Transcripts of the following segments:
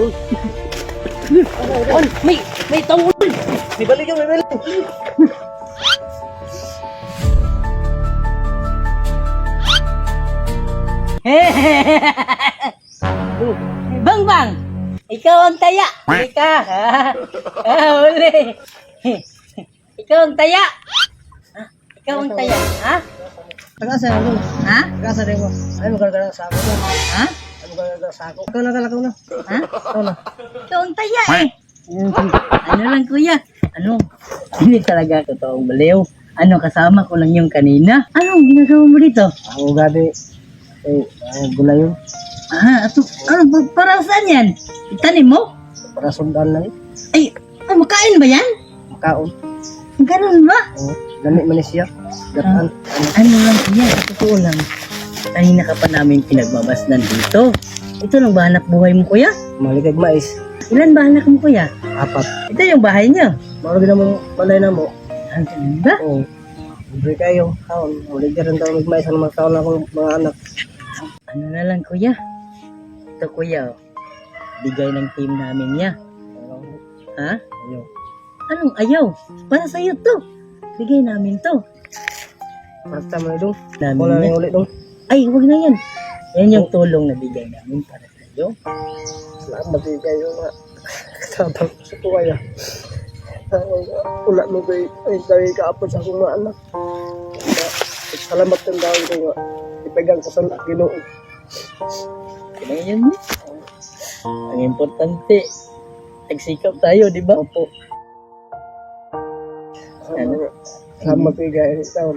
Uy. Ay, may, may tawon. May balik yun, may balik. Bang bang! Ikaw ang taya! Huli ka! Ah, huli! Ikaw ang taya! Ikaw ang taya, ha? Tagasa na doon. Ha? Tagasa rin mo. Ay, magkagala sa ako doon. Ha? Ay, magkagala sa ako. Ikaw na, ikaw na. Ha? Ikaw na. Ikaw ang taya eh! Ano lang kuya? Ano? Hindi talaga totoong baliw. Ano, kasama ko lang yung kanina. Anong ginagawa mo dito? Ang gabi. Eh, ang gulay yun. Ah, ato, ano, pa- para saan yan? Itanim mo? Para sundan lang. eh. Ay, ah, makain ba yan? Makaon. Ganun ba? Oo. Gani man siya. Gataan. Ano lang kuya, sa totoo lang. Kanina ka pa namin pinagbabasdan dito. Ito lang ba hanap buhay mo kuya? Maligag mais. Ilan ba anak mo kuya? Apat. Ito yung bahay niyo. Maro din mo balay na mo. Ang ganun ba? Oo. Libre kayo. Kaon. Maligag rin tayo magmais sa mga kaon akong mga anak. Ano na lang kuya? Ito kuya, oh. bigay ng team namin niya. Ha? Ayaw. Anong ayaw? Para sa'yo to. Bigay namin to. Basta mo dong. Namin Wala na ulit dong. Ay, huwag na yan. Yan yung tulong na bigay namin para sa'yo. Salamat din kayo nga. Kasabang sa kuwaya. Wala mo kay ay kay kaapon sa akong mga anak. Salamat din daw kayo nga. Ipegang ko sa Ginoo. Kailangan yun. Ang importante, nagsikap tayo, di ba? Opo. Kayo gaya ng taon.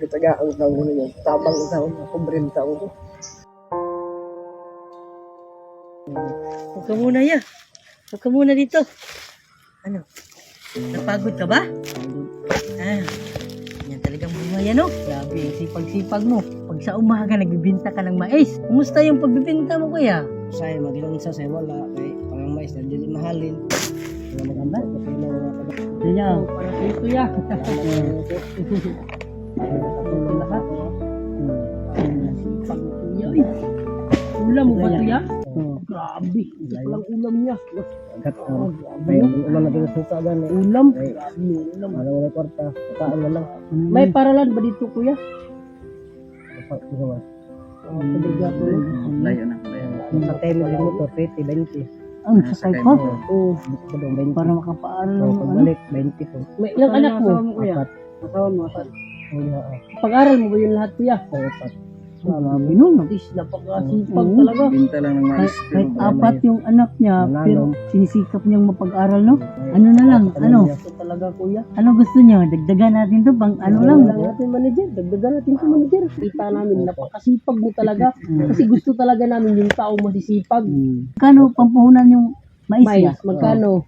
Gitagaan taon ko ninyo. Tabang taon. Kubrin taon ko. Huwag ka muna ya. Huwag ka muna dito. Ano? Napagod ka ba? Ah, yan talagang buhay ano? Grabe, sipag-sipag mo. Pag sa umaga nagbibinta ka ng mais, kumusta yung pagbibinta mo kuya? Saya magilang sa saya wala. Kay parang mais na dili mahalin. Maganda. Kasi na mga taga. Kaya, para sa ito ya. Katulong lahat. Sipag mo kuya. eh. Ulam mo ba ito ya? Grabe, ito palang ulam niya. Agad um, may ulan na din suka gan. eh. Ulam? Ay, Ulam. Wala wala kwarta. Kataan na lang. May paralan ba dito kuya? Dapat gawa. Talaga po. Layo na pala yan. Sa tele din mo to 20 20. Ang sakay ko. Oo, 20. Para makapaaral Oo, ng ano. balik 20 po. May ilang anak mo? Apat. Asawa mo, apat. Oo, nga, ah. Pag-aral mo ba yun lahat kuya? Oo, apat. Marami nun. Least napakasipag talaga. Binta lang ng mais. Kahit, apat yung anak niya, pero sinisikap niyang mapag-aral, no? Ano na lang, ano? Ito talaga kuya. Ano gusto niyo? Dagdagan natin to pang ano lang. Lang natin manager, dagdagan natin sa manager. Kita namin napakasipag mo talaga. Kasi gusto talaga namin yung tao masisipag. Kano pampuhunan yung mais Mais, niya? magkano?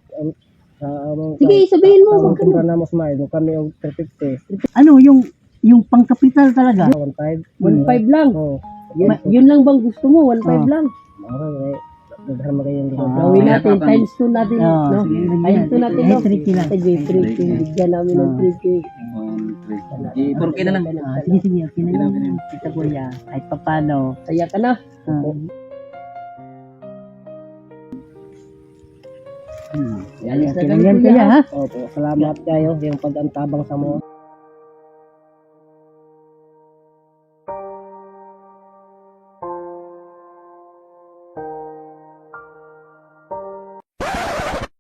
Sa ano, Sige, sabihin mo, Sa magkano? kumpra na mas mais, kami yung 350. Ano, yung yung pangkapital talaga? 1.5. 1.5 lang. Oo. Yun, Yan. yun lang bang gusto mo? 1.5 lang. Mara, eh. Daghan mo kayong Ah. Gawin natin, times 2 natin, Ah, no? sige, Times 2 natin, no? Eh, 3K lang. Sige, 3K. Bigyan namin ng 3K. One, three. Di, 4K na lang. Ah, sige, sige. Okay na yun. Kita ko ya. Kahit pa paano. Saya ka na. Ah. Hmm. Yan, yan, yan, yan, ha? Opo, salamat kayo yung pag-antabang sa mo.